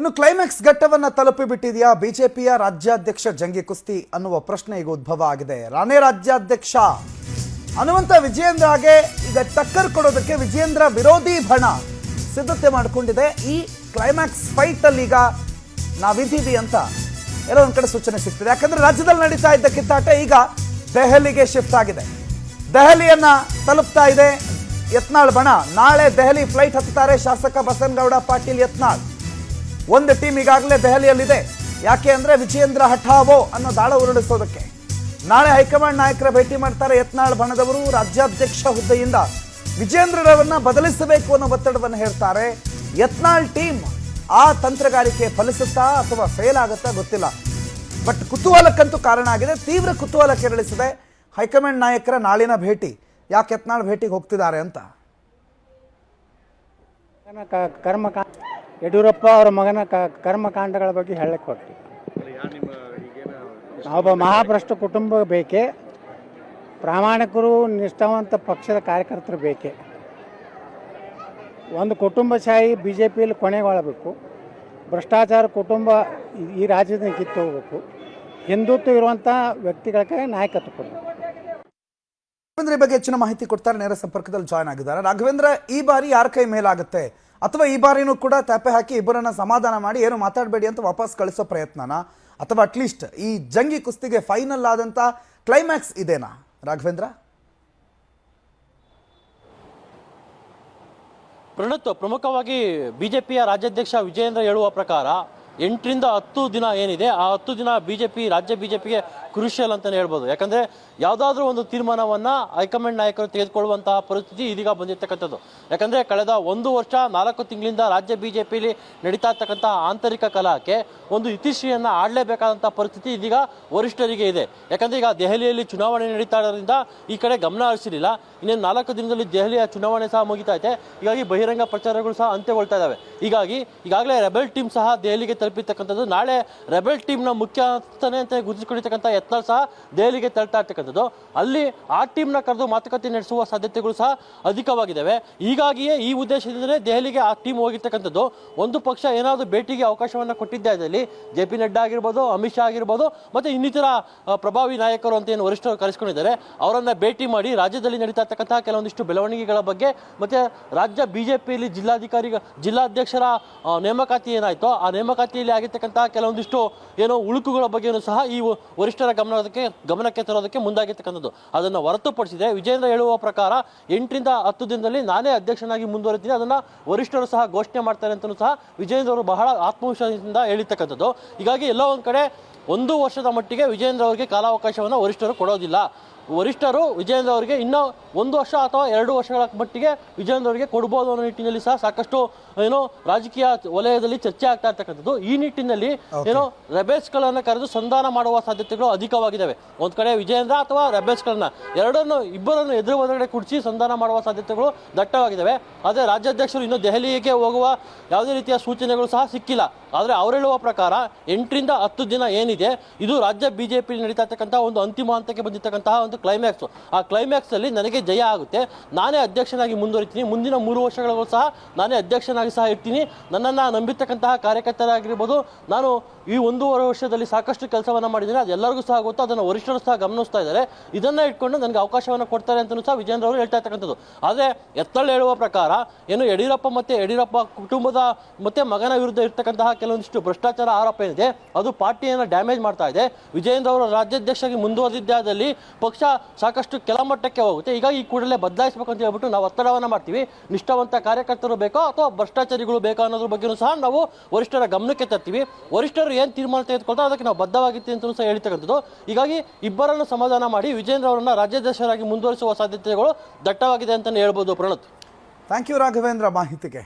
ಇನ್ನು ಕ್ಲೈಮ್ಯಾಕ್ಸ್ ಘಟ್ಟವನ್ನ ತಲುಪಿ ಬಿಟ್ಟಿದೆಯಾ ಬಿಜೆಪಿಯ ರಾಜ್ಯಾಧ್ಯಕ್ಷ ಜಂಗಿ ಕುಸ್ತಿ ಅನ್ನುವ ಪ್ರಶ್ನೆ ಈಗ ಉದ್ಭವ ಆಗಿದೆ. ರಾಣೇ ರಾಜ್ಯಾಧ್ಯಕ್ಷ ಹನುಮಂತ ವಿಜಯೇಂದ್ರಗೆ ಈಗ ಟಕ್ಕರ್ ಕೊಡೋದಕ್ಕೆ ವಿಜಯೇಂದ್ರ ವಿರೋಧಿ ಬಣ ಸಿದ್ಧತೆ ಮಾಡಿಕೊಂಡಿದೆ. ಈ ಕ್ಲೈಮ್ಯಾಕ್ಸ್ ಫೈಟ್ ಅಲ್ಲಿ ಈಗ ನಾವಿದ್ದೀವಿ ಅಂತ ಎಲ್ಲ ಒಂದ್ ಕಡೆ ಸೂಚನೆ ಸಿಗ್ತದೆ. ಯಾಕಂದ್ರೆ ರಾಜ್ಯದಲ್ಲಿ ನಡೀತಾ ಇದ್ದ ಕಿತ್ತಾಟ ಈಗ ದೆಹಲಿಗೆ ಶಿಫ್ಟ್ ಆಗಿದೆ. ದೆಹಲಿಯನ್ನ ತಲುಪ್ತಾ ಇದೆ ಯತ್ನಾಳ್ ಬಣ. ನಾಳೆ ದೆಹಲಿ ಫ್ಲೈಟ್ ಹತ್ತುತ್ತಾರೆ ಶಾಸಕ ಬಸನಗೌಡ ಪಾಟೀಲ್ ಯತ್ನಾಳ್. ಒಂದು ಟೀಮ್ ಈಗಾಗಲೇ ದೆಹಲಿಯಲ್ಲಿದೆ. ಯಾಕೆ ಅಂದರೆ ವಿಜಯೇಂದ್ರ ಹಠಾವೋ ಅನ್ನೋ ದಾಳ ಉರುಳಿಸೋದಕ್ಕೆ. ನಾಳೆ ಹೈಕಮಾಂಡ್ ನಾಯಕರ ಭೇಟಿ ಮಾಡ್ತಾರೆ ಯತ್ನಾಳ್ ಬಣದವರು. ರಾಜ್ಯಾಧ್ಯಕ್ಷ ಹುದ್ದೆಯಿಂದ ವಿಜೇಂದ್ರರವನ್ನ ಬದಲಿಸಬೇಕು ಅನ್ನೋ ಒತ್ತಡವನ್ನು ಹೇಳ್ತಾರೆ ಯತ್ನಾಳ್ ಟೀಮ್ ಆ ತಂತ್ರಗಾರಿಕೆ ಫಲಿಸುತ್ತಾ ಅಥವಾ ಫೇಲ್ ಆಗುತ್ತಾ ಗೊತ್ತಿಲ್ಲ. ಬಟ್ ಕುತೂಹಲಕ್ಕಂತೂ ಕಾರಣ ಆಗಿದೆ. ತೀವ್ರ ಕುತೂಹಲ ಕೆರಳಿಸಿದೆ ಹೈಕಮಾಂಡ್ ನಾಯಕರ ನಾಳಿನ ಭೇಟಿ. ಯಾಕೆ ಯತ್ನಾಳ್ ಭೇಟಿಗೆ ಹೋಗ್ತಿದ್ದಾರೆ ಅಂತ? ಯಡಿಯೂರಪ್ಪ ಅವರ ಮಗನ ಕ ಕರ್ಮಕಾಂಡಗಳ ಬಗ್ಗೆ ಹೇಳಕ್ಕೆ ಹೊರಟಿ ನಾವೊಬ್ಬ ಮಹಾಭ್ರಷ್ಟ ಕುಟುಂಬ ಬೇಕೇ ಪ್ರಾಮಾಣಿಕರು ನಿಷ್ಠಾವಂತ ಪಕ್ಷದ ಕಾರ್ಯಕರ್ತರು ಬೇಕೇ. ಒಂದು ಕುಟುಂಬಶಾಹಿ ಬಿ ಜೆ ಪಿಯಲ್ಲಿ ಕೊನೆಗೊಳ್ಳಬೇಕು ಭ್ರಷ್ಟಾಚಾರ ಕುಟುಂಬ ಈ- ರಾಜ್ಯದಿಂದ ಕಿತ್ತು ಹೋಗ್ಬೇಕು ಹಿಂದುತ್ವ ಇರುವಂಥ ವ್ಯಕ್ತಿಗಳಿಗೆ ನಾಯಕತ್ವ ಕೊಡಬೇಕು. ರಾಘವೇಂದ್ರ ಈ ಬಗ್ಗೆ ಹೆಚ್ಚಿನ ಮಾಹಿತಿ ಕೊಡ್ತಾರೆ ನೇರ ಸಂಪರ್ಕದಲ್ಲಿ ಜಾಯ್ನ್ ಆಗಿದ್ದಾರೆ. ರಾಘವೇಂದ್ರ ಈ ಬಾರಿ ಯಾರ ಕೈ ಮೇಲಾಗುತ್ತೆ? ಅಥವಾ ಈ ಬಾರಿನೂ ಕೂಡ ತಾಪೆ ಹಾಕಿ ಇಬ್ಬರನ್ನ ಸಮಾಧಾನ ಮಾಡಿ ಏನು ಮಾತಾಡಬೇಡಿ ಅಂತ ವಾಪಸ್ ಕಳಿಸೋ ಪ್ರಯತ್ನನ? ಅಥವಾ ಅಟ್ಲೀಸ್ಟ್ ಈ ಜಂಗಿ ಕುಸ್ತಿಗೆ ಫೈನಲ್ ಆದಂತ ಕ್ಲೈಮ್ಯಾಕ್ಸ್ ಇದೇನಾ? ರಾಘವೇಂದ್ರ? ಪ್ರಣತ್, ಪ್ರಮುಖವಾಗಿ ಬಿಜೆಪಿಯ ರಾಜ್ಯಾಧ್ಯಕ್ಷ ವಿಜಯೇಂದ್ರ ಹೇಳುವ ಪ್ರಕಾರ ಎಂಟರಿಂದ ಹತ್ತು ದಿನ ಏನಿದೆ, ಆ ಹತ್ತು ದಿನ ಬಿಜೆಪಿ, ರಾಜ್ಯ ಬಿಜೆಪಿಗೆ ಕ್ರೂಷಿಯಲ್ ಅಂತಲೇ ಹೇಳ್ಬೋದು. ಯಾಕಂದರೆ ಯಾವುದಾದ್ರೂ ಒಂದು ತೀರ್ಮಾನವನ್ನು ಹೈಕಮಾಂಡ್ ನಾಯಕರು ತೆಗೆದುಕೊಳ್ಳುವಂತಹ ಪರಿಸ್ಥಿತಿ ಇದೀಗ ಬಂದಿರತಕ್ಕಂಥದ್ದು. ಯಾಕಂದರೆ ಕಳೆದ ಒಂದು ವರ್ಷ, ನಾಲ್ಕು ತಿಂಗಳಿಂದ ರಾಜ್ಯ ಬಿಜೆಪಿಯಲ್ಲಿ ನಡೀತಾ ಇರ್ತಕ್ಕಂಥ ಆಂತರಿಕ ಕಲಹಕ್ಕೆ ಒಂದು ಇತಿಶ್ರೀಯನ್ನು ಆಡಲೇಬೇಕಾದಂಥ ಪರಿಸ್ಥಿತಿ ಇದೀಗ ವರಿಷ್ಠರಿಗೆ ಇದೆ. ಯಾಕಂದರೆ ಈಗ ದೆಹಲಿಯಲ್ಲಿ ಚುನಾವಣೆ ನಡೀತಾ ಇರೋದ್ರಿಂದ ಈ ಕಡೆ ಗಮನ ಹರಿಸಿರಲಿಲ್ಲ. ಇನ್ನೇನು ನಾಲ್ಕು ದಿನದಲ್ಲಿ ದೆಹಲಿಯ ಚುನಾವಣೆ ಸಹ ಮುಗಿತಾ ಇದೆ ಹೀಗಾಗಿ ಬಹಿರಂಗ ಪ್ರಚಾರಗಳು ಸಹ ಅಂತ್ಯಗೊಳ್ತಾ ಇದ್ದಾವೆ ಹೀಗಾಗಿ ಈಗಾಗಲೇ ರೆಬೆಲ್ ಟೀಮ್ ಸಹ ದೆಹಲಿಗೆ ತಲುಪಿರ್ತಕ್ಕಂಥದ್ದು. ನಾಳೆ ರೆಬೆಲ್ ಟೀಮ್ನ ಮುಖ್ಯಸ್ಥನೇ ಅಂತ ಗುರುತಿಸಿಕೊಂಡಿರ್ತಕ್ಕಂಥ ಯತ್ನ ಸಹ ದೆಹಲಿಗೆ ತಳ್ತಾ ಇರ್ತಕ್ಕಂಥದ್ದು. ಅಲ್ಲಿ ಆ ಟೀಮ್ನ ಕರೆದು ಮಾತುಕತೆ ನಡೆಸುವ ಸಾಧ್ಯತೆಗಳು ಸಹ ಅಧಿಕವಾಗಿದ್ದಾವೆ. ಹೀಗಾಗಿಯೇ ಈ ಉದ್ದೇಶದಿಂದಲೇ ದೆಹಲಿಗೆ ಆ ಟೀಮ್ ಹೋಗಿರ್ತಕ್ಕಂಥದ್ದು. ಒಂದು ಪಕ್ಷ ಏನಾದರೂ ಭೇಟಿಗೆ ಅವಕಾಶವನ್ನು ಕೊಟ್ಟಿದ್ದೇ ಅದರಲ್ಲಿ ಜೆ ಪಿ ನಡ್ಡಾ ಆಗಿರ್ಬೋದು, ಅಮಿತ್ ಶಾ ಆಗಿರ್ಬೋದು, ಮತ್ತೆ ಇನ್ನಿತರ ಪ್ರಭಾವಿ ನಾಯಕರು ಅಂತ ಏನು ವರಿಷ್ಠರು ಕರೆಸ್ಕೊಂಡಿದ್ದಾರೆ. ಅವರನ್ನು ಭೇಟಿ ಮಾಡಿ ರಾಜ್ಯದಲ್ಲಿ ನಡೀತಾ ಇರ್ತಕ್ಕಂಥ ಕೆಲವೊಂದಿಷ್ಟು ಬೆಳವಣಿಗೆಗಳ ಬಗ್ಗೆ, ಮತ್ತೆ ರಾಜ್ಯ ಬಿಜೆಪಿಯಲ್ಲಿ ಜಿಲ್ಲಾಧಿಕಾರಿ ಜಿಲ್ಲಾಧ್ಯಕ್ಷರ ನೇಮಕಾತಿ ಏನಾಯ್ತೋ, ಆ ನೇಮಕಾತಿಯಲ್ಲಿ ಆಗಿರ್ತಕ್ಕಂತಹ ಕೆಲವೊಂದಿಷ್ಟು ಏನೋ ಉಳುಕುಗಳ ಬಗ್ಗೆಯೂ ಸಹ ಈ ವರಿಷ್ಠರ ಗಮನಕ್ಕೆ ಗಮನಕ್ಕೆ ತರೋದಕ್ಕೆ ಮುಂದಾಗಿರ್ತಕ್ಕಂಥದ್ದು. ಅದನ್ನು ಹೊರತುಪಡಿಸಿದೆ. ವಿಜೇಂದ್ರ ಹೇಳುವ ಪ್ರಕಾರ ಎಂಟರಿಂದ ಹತ್ತು ದಿನದಲ್ಲಿ ನಾನೇ ಅಧ್ಯಕ್ಷನಾಗಿ ಮುಂದುವರಿತೀನಿ. ಅದನ್ನು ವರಿಷ್ಠರು ಸಹ ಘೋಷಣೆ ಮಾಡ್ತಾರೆ ಅಂತಲೂ ಸಹ ವಿಜೇಂದ್ರ ಅವರು ಬಹಳ ಆತ್ಮವಿಶ್ವಾಸದಿಂದ ಹೇಳಿರ್ತಕ್ಕಂಥದ್ದು. ಹೀಗಾಗಿ ಎಲ್ಲೋ ಒಂದು ಕಡೆ ಒಂದು ವರ್ಷದ ಮಟ್ಟಿಗೆ ವಿಜೇಂದ್ರ ಅವರಿಗೆ ಕಾಲಾವಕಾಶವನ್ನು ವರಿಷ್ಠರು ಕೊಡೋದಿಲ್ಲ. ವರಿಷ್ಠರು ವಿಜಯೇಂದ್ರ ಅವರಿಗೆ ಇನ್ನೂ ಒಂದು ವರ್ಷ ಅಥವಾ ಎರಡು ವರ್ಷಗಳ ಮಟ್ಟಿಗೆ ವಿಜಯೇಂದ್ರ ಅವರಿಗೆ ಕೊಡ್ಬೋದು ಅನ್ನೋ ನಿಟ್ಟಿನಲ್ಲಿ ಸಹ ಸಾಕಷ್ಟು ಏನೋ ರಾಜಕೀಯ ವಲಯದಲ್ಲಿ ಚರ್ಚೆ ಆಗ್ತಾ ಇರ್ತಕ್ಕಂಥದ್ದು. ಈ ನಿಟ್ಟಿನಲ್ಲಿ ಏನೋ ರೆಬೆಲ್ಸ್ಗಳನ್ನು ಕರೆದು ಸಂಧಾನ ಮಾಡುವ ಸಾಧ್ಯತೆಗಳು ಅಧಿಕವಾಗಿದ್ದಾವೆ. ಒಂದು ಕಡೆ ವಿಜೇಂದ್ರ ಅಥವಾ ರೆಬೆಲ್ಸ್ಗಳನ್ನ ಎರಡನ್ನು ಇಬ್ಬರನ್ನು ಎದುರು ಒಳಗಡೆ ಕುಡಿಸಿ ಸಂಧಾನ ಮಾಡುವ ಸಾಧ್ಯತೆಗಳು ದಟ್ಟವಾಗಿದ್ದಾವೆ. ಆದರೆ ರಾಜ್ಯಾಧ್ಯಕ್ಷರು ಇನ್ನೂ ದೆಹಲಿಗೆ ಹೋಗುವ ಯಾವುದೇ ರೀತಿಯ ಸೂಚನೆಗಳು ಸಹ ಸಿಕ್ಕಿಲ್ಲ. ಆದರೆ ಅವರು ಹೇಳುವ ಪ್ರಕಾರ ಎಂಟರಿಂದ ಹತ್ತು ದಿನ ಏನಿದೆ ಇದು ರಾಜ್ಯ ಬಿಜೆಪಿ ನಡೀತಾ ಇರ್ತಕ್ಕಂತಹ ಒಂದು ಅಂತಿಮ ಹಂತಕ್ಕೆ ಬಂದಿರತಕ್ಕಂತಹ ಒಂದು ಕ್ಲೈಮ್ಯಾಕ್ಸ್ ಆ ಕ್ಲೈಮ್ಯಾಕ್ಸ್ ಅಲ್ಲಿ ನನಗೆ ಜಯ ಆಗುತ್ತೆ. ನಾನೇ ಅಧ್ಯಕ್ಷನಾಗಿ ಮುಂದುವರಿತೀನಿ. ಮುಂದಿನ ಮೂರು ವರ್ಷಗಳಿಗೂ ಸಹ ನಾನೇ ಅಧ್ಯಕ್ಷನಾಗಿ ಸಹ ಇರ್ತೀನಿ. ನನ್ನನ್ನು ನಂಬಿರ್ತಕ್ಕಂತಹ ಕಾರ್ಯಕರ್ತರಾಗಿರ್ಬೋದು. ನಾನು ಈ ಒಂದೂವರೆ ವರ್ಷದಲ್ಲಿ ಸಾಕಷ್ಟು ಕೆಲಸವನ್ನು ಮಾಡಿದ್ದೀನಿ. ಅದೆಲ್ಲರಿಗೂ ಸಹ ಗೊತ್ತು. ಅದನ್ನು ವರಿಷ್ಠರು ಸಹ ಗಮನಿಸ್ತಾ ಇದ್ದಾರೆ. ಇದನ್ನ ಇಟ್ಕೊಂಡು ನನಗೆ ಅವಕಾಶವನ್ನು ಕೊಡ್ತಾರೆ ಅಂತಲೂ ಸಹ ವಿಜೇಂದ್ರ ಅವರು ಹೇಳ್ತಾ ಇರ್ತಕ್ಕಂಥದ್ದು. ಆದರೆ ಎತ್ತಳ್ಳ ಹೇಳುವ ಪ್ರಕಾರ, ಏನು ಯಡಿಯೂರಪ್ಪ ಮತ್ತು ಯಡಿಯೂರಪ್ಪ ಕುಟುಂಬದ ಮತ್ತೆ ಮಗನ ವಿರುದ್ಧ ಇರ್ತಕ್ಕಂತಹ ಕೆಲವೊಂದಿಷ್ಟು ಭ್ರಷ್ಟಾಚಾರ ಆರೋಪ ಏನಿದೆ, ಅದು ಪಾರ್ಟಿಯನ್ನು ಡ್ಯಾಮೇಜ್ ಮಾಡ್ತಾ ಇದೆ. ವಿಜೇಂದ್ರ ಅವರು ರಾಜ್ಯಾಧ್ಯಕ್ಷರಾಗಿ ಮುಂದುವರೆದಿದ್ದಾದಲ್ಲಿ ಪಕ್ಷ ಸಾಕಷ್ಟು ಕೆಳಮಟ್ಟಕ್ಕೆ ಹೋಗುತ್ತೆ. ಈಗ ಈ ಕೂಡಲೇ ಬದಲಾಯಿಸಬೇಕು ಅಂತ ಹೇಳ್ಬಿಟ್ಟು ನಾವು ಒತ್ತಡವನ್ನು ಮಾಡ್ತೀವಿ. ನಿಷ್ಠಾವಂತ ಕಾರ್ಯಕರ್ತರು ಬೇಕೋ ಅಥವಾ ಭ್ರಷ್ಟಾಚಾರಿಗಳು ಬೇಕೋ ಅನ್ನೋದ್ರ ಬಗ್ಗೆನೂ ಸಹ ನಾವು ವರಿಷ್ಠರ ಗಮನಕ್ಕೆ ತರ್ತೀವಿ. ವರಿಷ್ಠರು ಏನು ತೀರ್ಮಾನ ತೆಗೆದುಕೊಳ್ತಾರೆ ಅದಕ್ಕೆ ನಾವು ಬದ್ಧವಾಗಿತ್ತು ಅಂತಲೂ ಸಹ ಹೇಳ್ತಕ್ಕಂಥದ್ದು. ಹೀಗಾಗಿ ಇಬ್ಬರನ್ನು ಸಮಾಧಾನ ಮಾಡಿ ವಿಜೇಂದ್ರ ಅವರನ್ನ ರಾಜ್ಯಾಧ್ಯಕ್ಷರಾಗಿ ಮುಂದುವರಿಸುವ ಸಾಧ್ಯತೆಗಳು ದಟ್ಟವಾಗಿದೆ ಅಂತಲೇ ಹೇಳ್ಬೋದು ಪ್ರಣತ್. ಥ್ಯಾಂಕ್ ಯು ರಾಘವೇಂದ್ರ ಮಾಹಿತಿಗೆ.